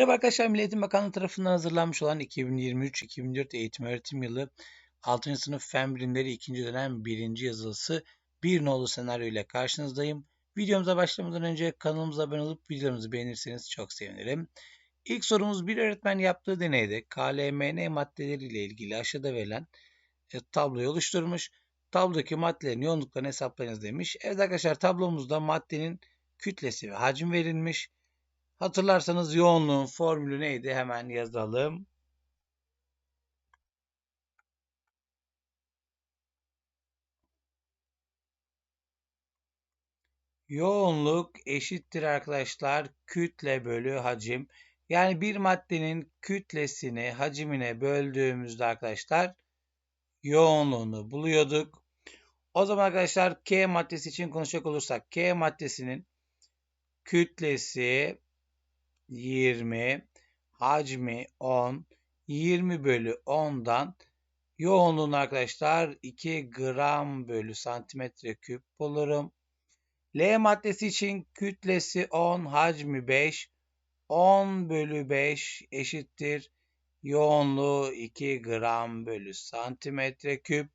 Merhaba arkadaşlar, Milli Eğitim Bakanlığı tarafından hazırlanmış olan 2023-2024 eğitim öğretim yılı 6. sınıf Fen Bilimleri 2. dönem 1. yazılısı bir nolu senaryo ile karşınızdayım. Videomuza başlamadan önce kanalımıza abone olup videolarımızı beğenirseniz çok sevinirim. İlk sorumuz bir öğretmen yaptığı deneyde KLMN maddeleri ile ilgili aşağıda verilen e, tabloyu oluşturmuş. Tablodaki maddelerin yoğunluklarını hesaplayınız demiş. Evet arkadaşlar tablomuzda maddenin kütlesi ve hacim verilmiş. Hatırlarsanız yoğunluğun formülü neydi? Hemen yazalım. Yoğunluk eşittir arkadaşlar kütle bölü hacim. Yani bir maddenin kütlesini hacimine böldüğümüzde arkadaşlar yoğunluğunu buluyorduk. O zaman arkadaşlar K maddesi için konuşacak olursak K maddesinin kütlesi 20, hacmi 10, 20 bölü 10'dan yoğunluğunu arkadaşlar 2 gram bölü santimetre küp bulurum. L maddesi için kütlesi 10, hacmi 5, 10 bölü 5 eşittir. Yoğunluğu 2 gram bölü santimetre küp.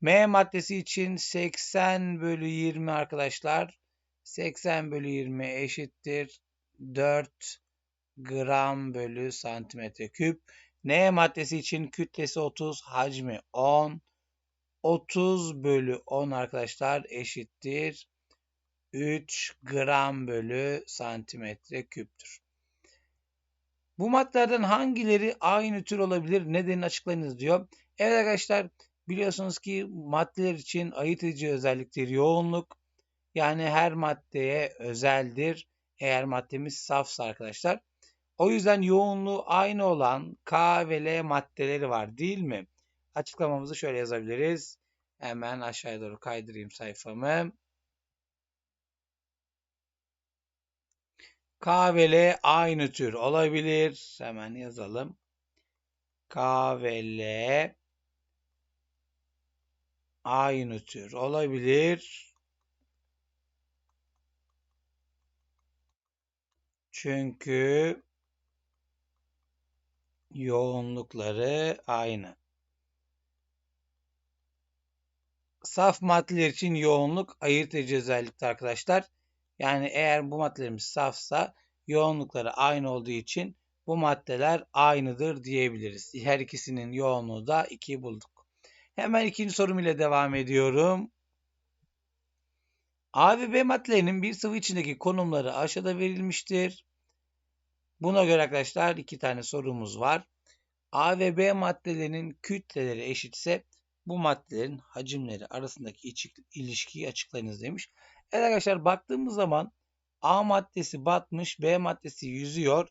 M maddesi için 80 bölü 20 arkadaşlar. 80 bölü 20 eşittir. 4 gram bölü santimetre küp. N maddesi için kütlesi 30, hacmi 10. 30 bölü 10 arkadaşlar eşittir. 3 gram bölü santimetre küptür. Bu maddelerden hangileri aynı tür olabilir? Nedenini açıklayınız diyor. Evet arkadaşlar biliyorsunuz ki maddeler için ayırt edici özelliktir yoğunluk. Yani her maddeye özeldir. Eğer maddemiz safsa arkadaşlar. O yüzden yoğunluğu aynı olan K ve L maddeleri var değil mi? Açıklamamızı şöyle yazabiliriz. Hemen aşağıya doğru kaydırayım sayfamı. K ve L aynı tür olabilir. Hemen yazalım. K ve L aynı tür olabilir. Çünkü yoğunlukları aynı. Saf maddeler için yoğunluk ayırt edici özellikte arkadaşlar. Yani eğer bu maddelerimiz safsa yoğunlukları aynı olduğu için bu maddeler aynıdır diyebiliriz. Her ikisinin yoğunluğu da 2 bulduk. Hemen ikinci sorum ile devam ediyorum. A ve B maddelerinin bir sıvı içindeki konumları aşağıda verilmiştir. Buna göre arkadaşlar iki tane sorumuz var. A ve B maddelerinin kütleleri eşitse bu maddelerin hacimleri arasındaki ilişkiyi açıklayınız demiş. Evet arkadaşlar baktığımız zaman A maddesi batmış, B maddesi yüzüyor.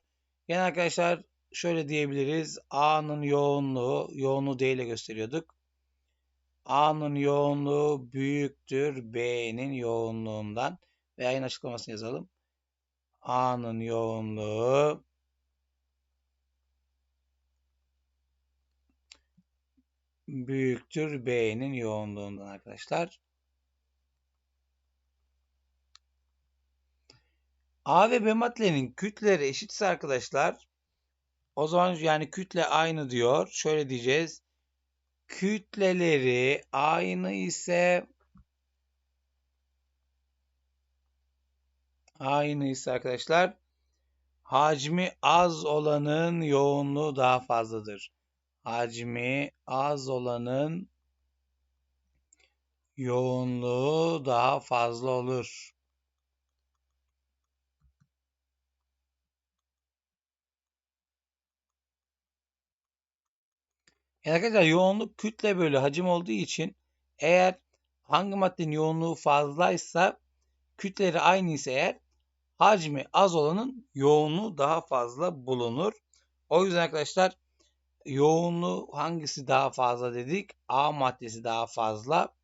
Yani arkadaşlar şöyle diyebiliriz. A'nın yoğunluğu, yoğunluğu D ile gösteriyorduk. A'nın yoğunluğu büyüktür B'nin yoğunluğundan. Ve aynı açıklamasını yazalım. A'nın yoğunluğu büyüktür B'nin yoğunluğundan arkadaşlar. A ve B maddelerinin kütleleri eşitse arkadaşlar o zaman yani kütle aynı diyor. Şöyle diyeceğiz. Kütleleri aynı ise aynı arkadaşlar hacmi az olanın yoğunluğu daha fazladır. Hacmi az olanın yoğunluğu daha fazla olur. Yani arkadaşlar yoğunluk kütle bölü hacim olduğu için eğer hangi maddenin yoğunluğu fazlaysa kütleri aynı ise eğer hacmi az olanın yoğunluğu daha fazla bulunur. O yüzden arkadaşlar yoğunluğu hangisi daha fazla dedik? A maddesi daha fazla.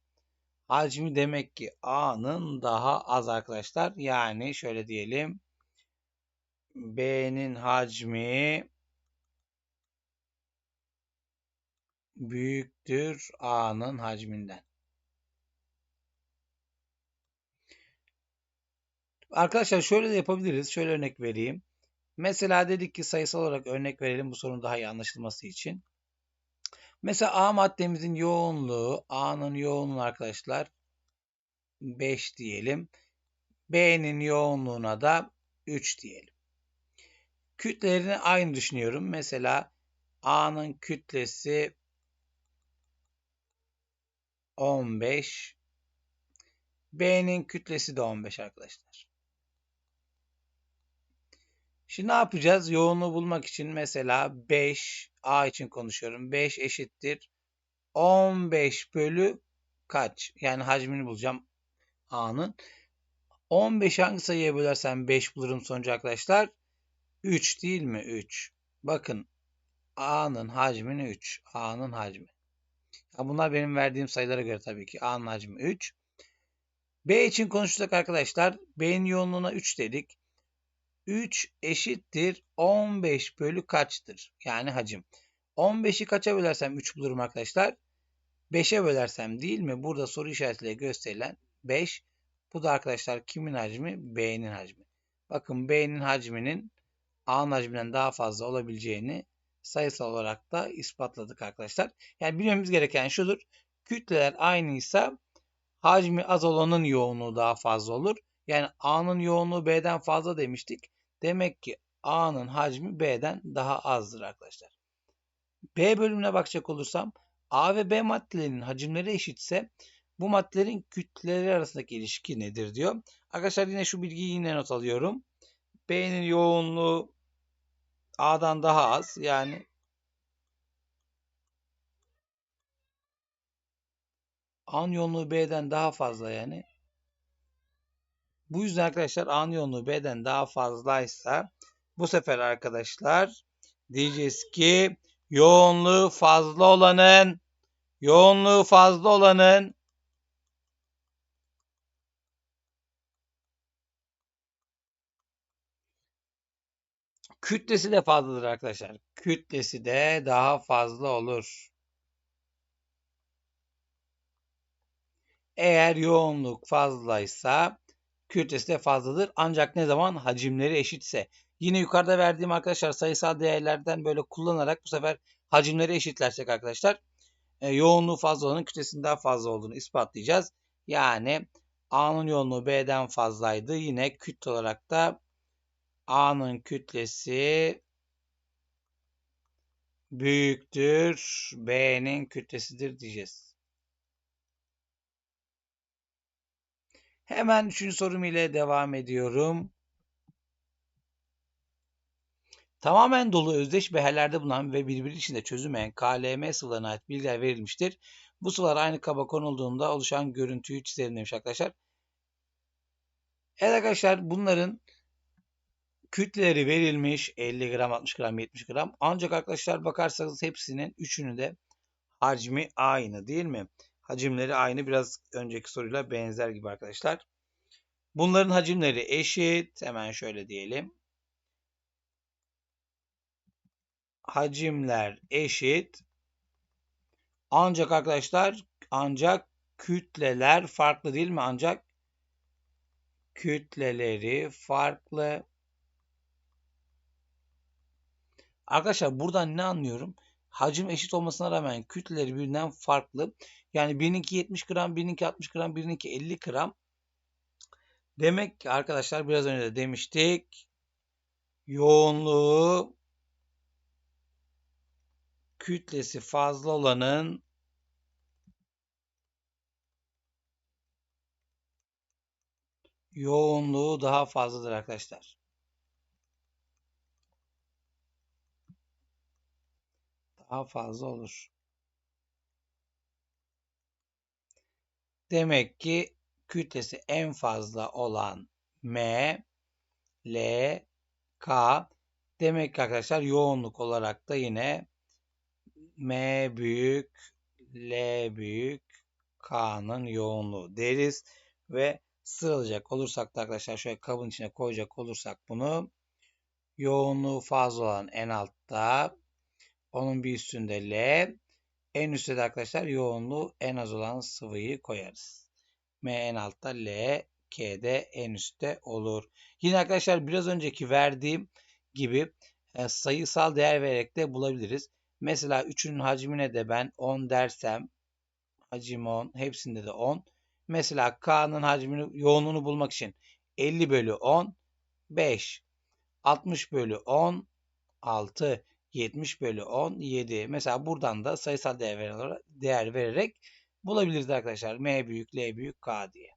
Hacmi demek ki A'nın daha az arkadaşlar. Yani şöyle diyelim. B'nin hacmi büyüktür A'nın hacminden. Arkadaşlar şöyle de yapabiliriz. Şöyle örnek vereyim. Mesela dedik ki sayısal olarak örnek verelim bu sorunun daha iyi anlaşılması için. Mesela A maddemizin yoğunluğu, A'nın yoğunluğu arkadaşlar 5 diyelim. B'nin yoğunluğuna da 3 diyelim. Kütlelerini aynı düşünüyorum. Mesela A'nın kütlesi 15. B'nin kütlesi de 15 arkadaşlar. Şimdi ne yapacağız? Yoğunluğu bulmak için mesela 5 A için konuşuyorum. 5 eşittir 15 bölü kaç? Yani hacmini bulacağım A'nın. 15 hangi sayıya bölersem 5 bulurum sonucu arkadaşlar? 3 değil mi? 3. Bakın A'nın hacmini 3. A'nın hacmi. Ya bunlar benim verdiğim sayılara göre tabii ki. A'nın hacmi 3. B için konuşacak arkadaşlar. B'nin yoğunluğuna 3 dedik. 3 eşittir 15 bölü kaçtır? Yani hacim. 15'i kaça bölersem 3 bulurum arkadaşlar. 5'e bölersem değil mi? Burada soru işaretiyle gösterilen 5. Bu da arkadaşlar kimin hacmi? B'nin hacmi. Bakın B'nin hacminin A'nın hacminden daha fazla olabileceğini sayısal olarak da ispatladık arkadaşlar. Yani bilmemiz gereken şudur. Kütleler aynıysa hacmi az olanın yoğunluğu daha fazla olur. Yani A'nın yoğunluğu B'den fazla demiştik. Demek ki A'nın hacmi B'den daha azdır arkadaşlar. B bölümüne bakacak olursam A ve B maddelerinin hacimleri eşitse bu maddelerin kütleleri arasındaki ilişki nedir diyor. Arkadaşlar yine şu bilgiyi yine not alıyorum. B'nin yoğunluğu A'dan daha az. Yani A'nın yoğunluğu B'den daha fazla yani. Bu yüzden arkadaşlar A'nın yoğunluğu B'den daha fazlaysa bu sefer arkadaşlar diyeceğiz ki yoğunluğu fazla olanın yoğunluğu fazla olanın kütlesi de fazladır arkadaşlar. Kütlesi de daha fazla olur. Eğer yoğunluk fazlaysa kütlesi de fazladır. Ancak ne zaman hacimleri eşitse. Yine yukarıda verdiğim arkadaşlar sayısal değerlerden böyle kullanarak bu sefer hacimleri eşitlersek arkadaşlar e, yoğunluğu fazla olanın kütlesinin daha fazla olduğunu ispatlayacağız. Yani A'nın yoğunluğu B'den fazlaydı. Yine kütle olarak da A'nın kütlesi büyüktür. B'nin kütlesidir diyeceğiz. Hemen üçüncü sorum ile devam ediyorum. Tamamen dolu özdeş beherlerde bulunan ve birbiri içinde çözülmeyen KLM sıvılarına ait bilgiler verilmiştir. Bu sıvılar aynı kaba konulduğunda oluşan görüntüyü çizelim demiş arkadaşlar. Evet arkadaşlar bunların kütleleri verilmiş 50 gram, 60 gram, 70 gram. Ancak arkadaşlar bakarsanız hepsinin üçünü de hacmi aynı değil mi? Hacimleri aynı biraz önceki soruyla benzer gibi arkadaşlar. Bunların hacimleri eşit. Hemen şöyle diyelim. Hacimler eşit. Ancak arkadaşlar ancak kütleler farklı değil mi? Ancak kütleleri farklı. Arkadaşlar buradan ne anlıyorum? Hacim eşit olmasına rağmen kütleleri birbirinden farklı. Yani birininki 70 gram, birininki 60 gram, birininki 50 gram. Demek ki arkadaşlar biraz önce de demiştik. Yoğunluğu kütlesi fazla olanın yoğunluğu daha fazladır arkadaşlar. Daha fazla olur. Demek ki kütlesi en fazla olan M, L, K. Demek ki arkadaşlar yoğunluk olarak da yine M büyük, L büyük, K'nın yoğunluğu deriz. Ve sıralayacak olursak da arkadaşlar şöyle kabın içine koyacak olursak bunu yoğunluğu fazla olan en altta onun bir üstünde L en üstte arkadaşlar yoğunluğu en az olan sıvıyı koyarız. M en altta L, K de en üstte olur. Yine arkadaşlar biraz önceki verdiğim gibi e, sayısal değer vererek de bulabiliriz. Mesela 3'ün hacmine de ben 10 dersem hacim 10 hepsinde de 10. Mesela K'nın hacmini yoğunluğunu bulmak için 50 bölü 10 5 60 bölü 10 6 70 bölü 10 7. Mesela buradan da sayısal değer vererek, bulabiliriz arkadaşlar. M büyük L büyük K diye.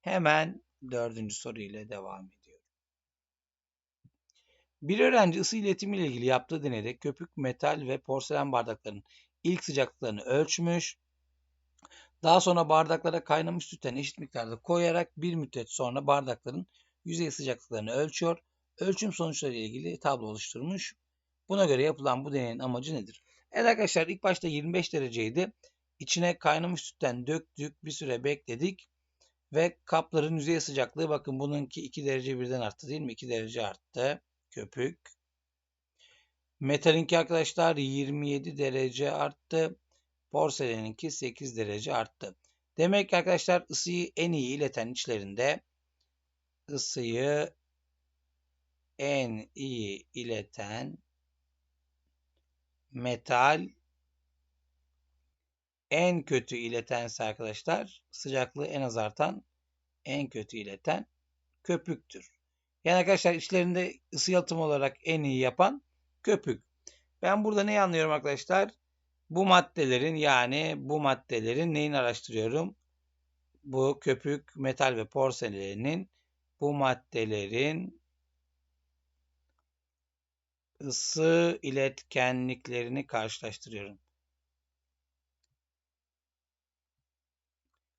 Hemen dördüncü soru ile devam ediyorum. Bir öğrenci ısı iletimi ile ilgili yaptığı deneyde köpük, metal ve porselen bardakların ilk sıcaklıklarını ölçmüş. Daha sonra bardaklara kaynamış sütten eşit miktarda koyarak bir müddet sonra bardakların yüzey sıcaklıklarını ölçüyor. Ölçüm sonuçları ile ilgili tablo oluşturmuş. Buna göre yapılan bu deneyin amacı nedir? Evet arkadaşlar ilk başta 25 dereceydi. İçine kaynamış sütten döktük. Bir süre bekledik. Ve kapların yüzey sıcaklığı bakın bununki 2 derece birden arttı değil mi? 2 derece arttı. Köpük. Metalinki arkadaşlar 27 derece arttı. Porseleninki 8 derece arttı. Demek ki arkadaşlar ısıyı en iyi ileten içlerinde ısıyı en iyi ileten metal en kötü iletense arkadaşlar sıcaklığı en az artan en kötü ileten köpüktür. Yani arkadaşlar içlerinde ısı yalıtım olarak en iyi yapan köpük. Ben burada ne anlıyorum arkadaşlar? Bu maddelerin yani bu maddelerin neyini araştırıyorum? Bu köpük, metal ve porselenin bu maddelerin ısı iletkenliklerini karşılaştırıyorum.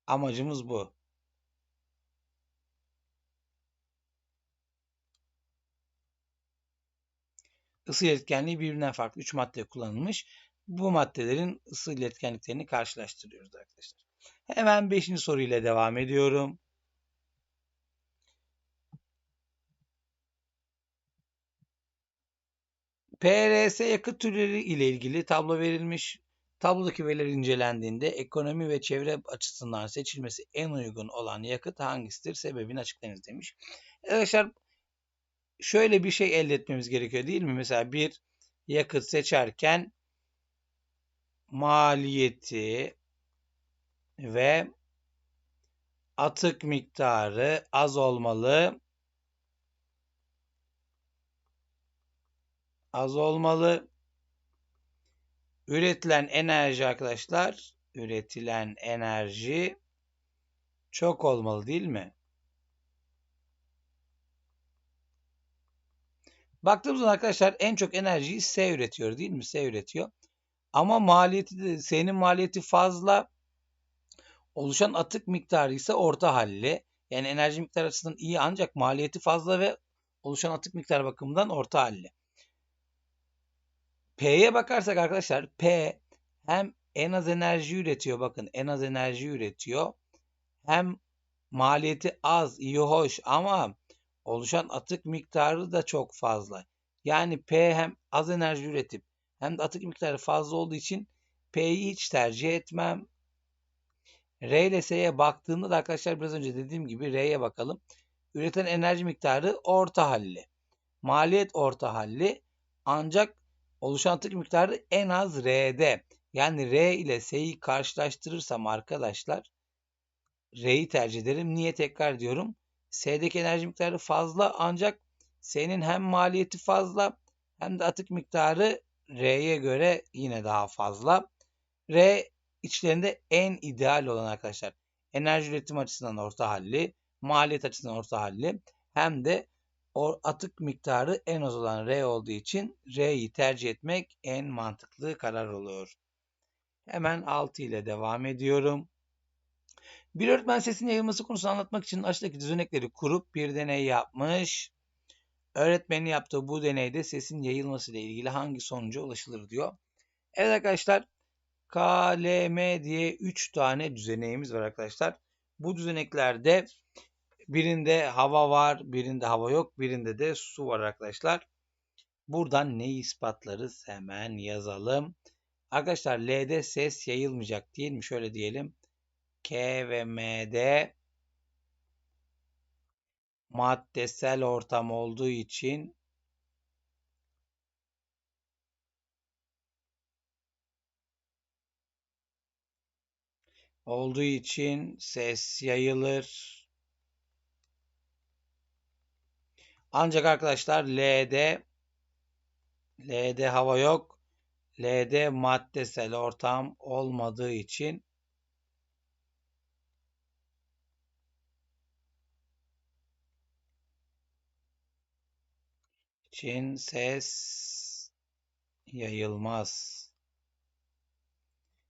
Amacımız bu. Isı iletkenliği birbirinden farklı 3 madde kullanılmış. Bu maddelerin ısı iletkenliklerini karşılaştırıyoruz arkadaşlar. Hemen 5. soruyla devam ediyorum. PRS yakıt türleri ile ilgili tablo verilmiş. Tablodaki veriler incelendiğinde ekonomi ve çevre açısından seçilmesi en uygun olan yakıt hangisidir? Sebebini açıklayınız demiş. Arkadaşlar şöyle bir şey elde etmemiz gerekiyor değil mi? Mesela bir yakıt seçerken maliyeti ve atık miktarı az olmalı. Az olmalı. Üretilen enerji arkadaşlar, üretilen enerji çok olmalı değil mi? Baktığımızda arkadaşlar en çok enerjiyi S üretiyor değil mi? S üretiyor. Ama maliyeti S'nin maliyeti fazla. Oluşan atık miktarı ise orta halli. Yani enerji miktarı açısından iyi ancak maliyeti fazla ve oluşan atık miktarı bakımından orta halli. P'ye bakarsak arkadaşlar P hem en az enerji üretiyor bakın en az enerji üretiyor. Hem maliyeti az iyi hoş ama oluşan atık miktarı da çok fazla. Yani P hem az enerji üretip hem de atık miktarı fazla olduğu için P'yi hiç tercih etmem. R ile S'ye baktığımda da arkadaşlar biraz önce dediğim gibi R'ye bakalım. Üreten enerji miktarı orta halli. Maliyet orta halli. Ancak oluşan atık miktarı en az R'de. Yani R ile S'yi karşılaştırırsam arkadaşlar R'yi tercih ederim. Niye tekrar diyorum? S'deki enerji miktarı fazla ancak S'nin hem maliyeti fazla hem de atık miktarı R'ye göre yine daha fazla. R içlerinde en ideal olan arkadaşlar. Enerji üretim açısından orta halli, maliyet açısından orta halli hem de o atık miktarı en az olan R olduğu için R'yi tercih etmek en mantıklı karar oluyor. Hemen 6 ile devam ediyorum. Bir öğretmen sesin yayılması konusunu anlatmak için aşağıdaki düzenekleri kurup bir deney yapmış. Öğretmenin yaptığı bu deneyde sesin yayılması ile ilgili hangi sonuca ulaşılır diyor. Evet arkadaşlar KLM diye 3 tane düzeneğimiz var arkadaşlar. Bu düzeneklerde Birinde hava var, birinde hava yok, birinde de su var arkadaşlar. Buradan neyi ispatlarız? Hemen yazalım. Arkadaşlar L'de ses yayılmayacak değil mi? Şöyle diyelim. K ve M'de maddesel ortam olduğu için olduğu için ses yayılır. Ancak arkadaşlar L'de L'de hava yok. L'de maddesel ortam olmadığı için için ses yayılmaz.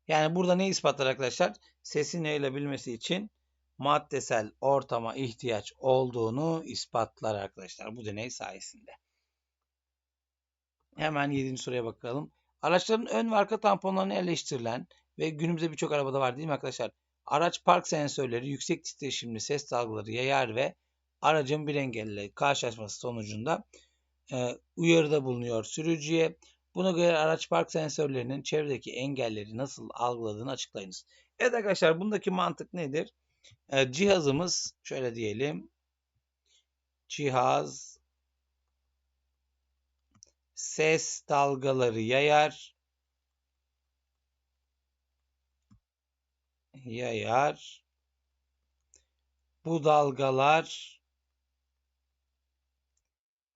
Yani burada ne ispatlar arkadaşlar? Sesin yayılabilmesi için maddesel ortama ihtiyaç olduğunu ispatlar arkadaşlar bu deney sayesinde. Hemen 7. soruya bakalım. Araçların ön ve arka tamponlarına yerleştirilen ve günümüzde birçok arabada var değil mi arkadaşlar? Araç park sensörleri yüksek titreşimli ses dalgaları yayar ve aracın bir engelle karşılaşması sonucunda e, uyarıda bulunuyor sürücüye. Buna göre araç park sensörlerinin çevredeki engelleri nasıl algıladığını açıklayınız. Evet arkadaşlar bundaki mantık nedir? E, cihazımız şöyle diyelim. Cihaz ses dalgaları yayar. Yayar. Bu dalgalar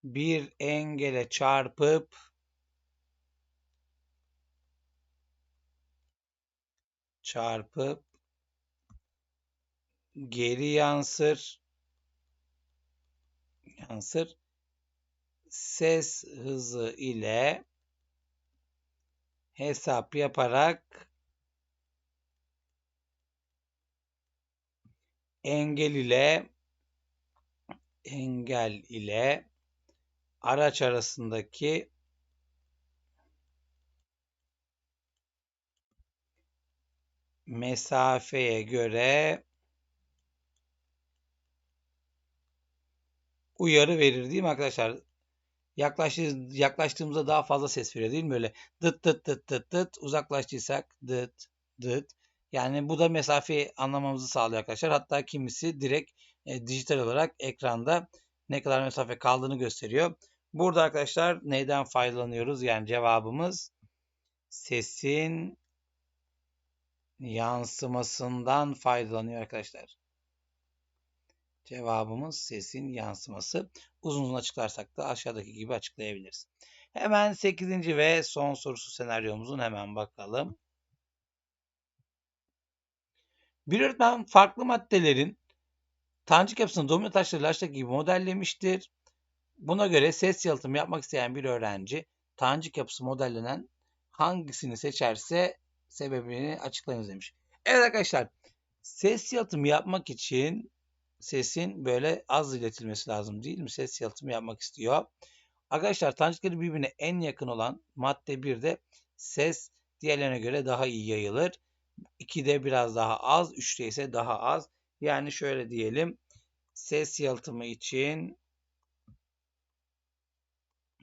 bir engele çarpıp çarpıp geri yansır. Yansır. Ses hızı ile hesap yaparak engel ile engel ile araç arasındaki mesafeye göre uyarı verir değil mi arkadaşlar? Yaklaştığımız, yaklaştığımızda daha fazla ses veriyor değil mi? Böyle dıt dıt dıt dıt dıt uzaklaştıysak dıt dıt. Yani bu da mesafeyi anlamamızı sağlıyor arkadaşlar. Hatta kimisi direkt e, dijital olarak ekranda ne kadar mesafe kaldığını gösteriyor. Burada arkadaşlar neyden faydalanıyoruz? Yani cevabımız sesin yansımasından faydalanıyor arkadaşlar. Cevabımız sesin yansıması. Uzun uzun açıklarsak da aşağıdaki gibi açıklayabiliriz. Hemen 8. ve son sorusu senaryomuzun hemen bakalım. Bir öğretmen farklı maddelerin tanecik yapısını domino taşları laştaki gibi modellemiştir. Buna göre ses yalıtımı yapmak isteyen bir öğrenci tanecik yapısı modellenen hangisini seçerse sebebini açıklayınız demiş. Evet arkadaşlar ses yalıtımı yapmak için sesin böyle az iletilmesi lazım değil mi? Ses yalıtımı yapmak istiyor. Arkadaşlar tanecikleri birbirine en yakın olan madde 1'de ses diğerlerine göre daha iyi yayılır. 2'de biraz daha az, 3'te ise daha az. Yani şöyle diyelim. Ses yalıtımı için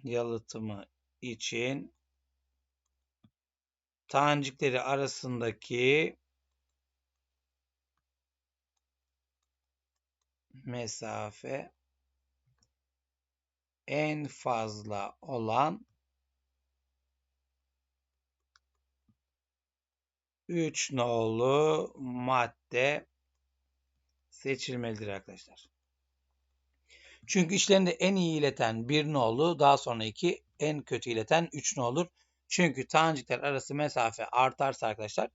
yalıtımı için tanecikleri arasındaki mesafe en fazla olan 3 nolu madde seçilmelidir arkadaşlar. Çünkü işlerinde en iyi ileten 1 nolu daha sonra 2 en kötü ileten 3 ne olur? Çünkü tanecikler arası mesafe artarsa arkadaşlar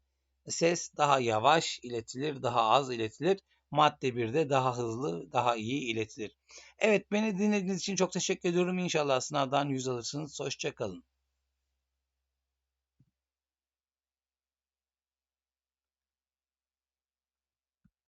ses daha yavaş iletilir, daha az iletilir. Madde 1'de daha hızlı, daha iyi iletilir. Evet beni dinlediğiniz için çok teşekkür ediyorum. İnşallah sınavdan yüz alırsınız. Hoşçakalın.